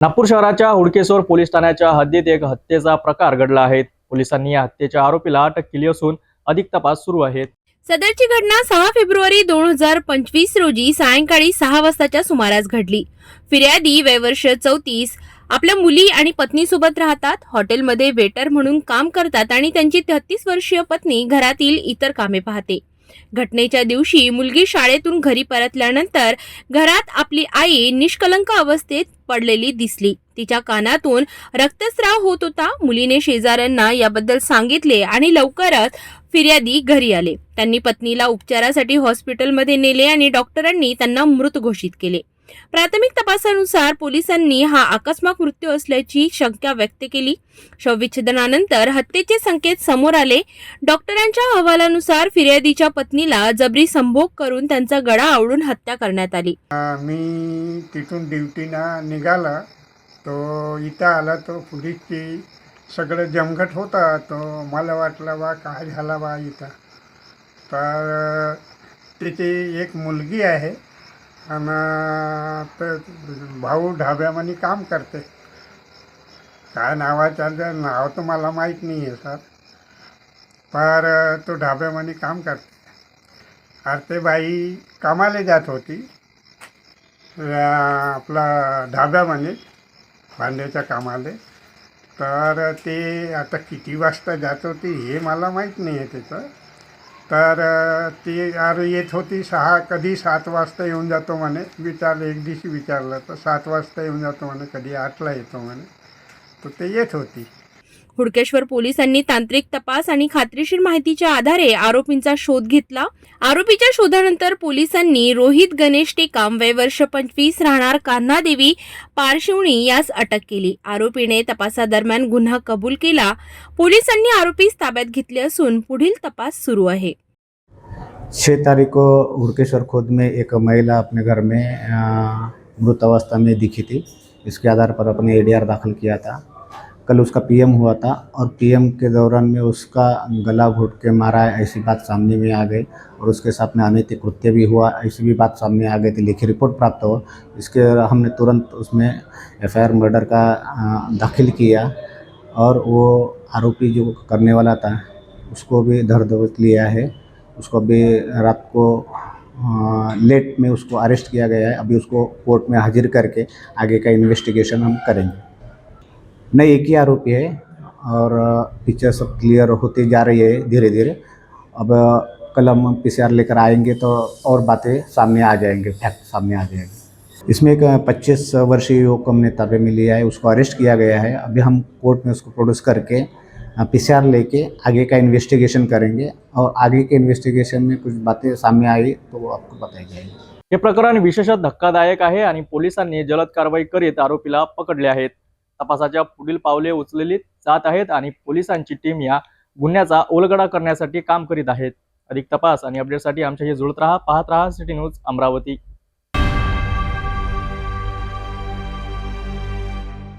नागपूर शहराच्या हुडकेश्वर पोलीस ठाण्याच्या हद्दीत एक हत्येचा प्रकार घडला आहे. पोलिसांनी या हत्येच्या आरोपीला अटक केली असून अधिक तपास सुरू आहे सदरची घटना सहा फेब्रुवारी दोन हजार पंचवीस रोजी सायंकाळी सहा वाजताच्या सुमारास घडली. फिर्यादी वयवर्ष चौतीस आपल्या मुली आणि पत्नीसोबत राहतात हॉटेलमध्ये वेटर म्हणून काम करतात आणि त्यांची तेहतीस वर्षीय पत्नी घरातील इतर कामे पाहते. घटनेच्या दिवशी मुलगी शाळेतून घरी परतल्यानंतर घरात आपली आई निष्कलंक अवस्थेत पडलेली दिसली. तिच्या कानातून रक्तस्राव होत होता. मुलीने शेजाऱ्यांना याबद्दल सांगितले आणि लवकरच फिर्यादी घरी आले. त्यांनी पत्नीला उपचारासाठी हॉस्पिटलमध्ये नेले आणि डॉक्टरांनी त्यांना मृत घोषित केले. प्राथमिक तपासानुसार पोलिसांनी हा अकस्मात मृत्यू असल्याची शंका व्यक्त केली. शवविच्छेदनानंतर हत्येचे संकेत समोर आले. डॉक्टरांच्या अहवालानुसार फिर्यादीच्या पत्नीला जबरी संभोग करून त्यांचा गळा आवडून हत्या करण्यात आली. मी तिथून ड्युटीना निघाला. तो इथं आला तो पोलीसची सगळं जमघट होता. तो मला वाटलं बा काय झाला बा इथं? तर तिची एक मुलगी आहे. तर भाऊ ढाब्यामध्ये काम करते. काय नावाच्या नाव तर मला माहीत नाही आहे सर. पर तो ढाब्यामध्ये काम करते. अरे ते बाई कामाला जात होती. आपला ढाब्यामध्ये भांड्याच्या कामाले. तर ते आता किती वाजता जात होती हे मला माहीत नाही आहे त्याचं. तर ती अरे येत होती सहा कधी सात वाजता येऊन जातो म्हणे. विचारलं एक दिवशी विचारलं तर सात वाजता येऊन जातो म्हणे कधी आठला येतो म्हणे. तर ते येत होती. हुडकेश्वर पोलिसांनी तांत्रिक तपास आणि खात्रीशीर माहितीच्या आधारे आरोपींचा शोध घेतला. आरोपीच्या शोधानंतर पोलिसांनी रोहित गणेश टेकाम वय वर्ष पंचवीस राहणार कान्हादेवी पारशिवणी यास अटक केली. आरोपीने तपासादरम्यान गुन्हा कबूल केला. पोलिसांनी आरोपीस ताब्यात घेतले असून पुढील तपास सुरू आहे. छः तारीख को हुड़केश्वर खुद में एक महिला अपने घर में मृत अवस्था में दिखी थी. इसके आधार पर अपने एडीआर दाखिल किया था. कल उसका पीएम हुआ था और पीएम के दौरान में उसका गला घुट के मारा है ऐसी बात सामने में आ गई और उसके साथ में अनैतिक कृत्य भी हुआ, ऐसी भी बात सामने आ गई थी। लिखी रिपोर्ट प्राप्त हो, इसके हमने तुरंत उसमें एफआईआर मर्डर का दाखिल किया और वो आरोपी जो करने वाला था, उसको भी धर लिया है। उसको भी रात को लेट में उसको अरेस्ट किया गया है। अभी उसको कोर्ट में हाजिर करके आगे का इन्वेस्टिगेशन हम करेंगे। नहीं एक ही आरोपी है और पिक्चर सब क्लियर होती जा रही है धीरे धीरे अब कलम कल हम पी लेकर आएंगे तो और बातें सामने आ जाएंगे फैक्ट सामने आ जाएंगे। इसमें एक पच्चीस वर्षीय युवक को हमने ताबे में लिया है उसको अरेस्ट किया गया है। अभी हम कोर्ट में उसको प्रोड्यूस करके पी लेके आगे का इन्वेस्टिगेशन करेंगे और आगे के इन्वेस्टिगेशन में कुछ बातें सामने आई तो वो आपको बताई जाएगी। हे प्रकरण विशेषतः धक्कादायक आहे आणि पोलिसांनी जलद कारवाई करीत आरोपीला पकडले आहेत. तपासाच्या पुढील पावले उचलली जात आहेत आणि पोलिसांची टीम या गुन्ह्याचा ओलगडा करण्यासाठी काम करीत आहेत. अधिक तपास आणि अपडेटसाठी आमच्याशी जुळत राहा पाहत राहा सिटी न्यूज अमरावती.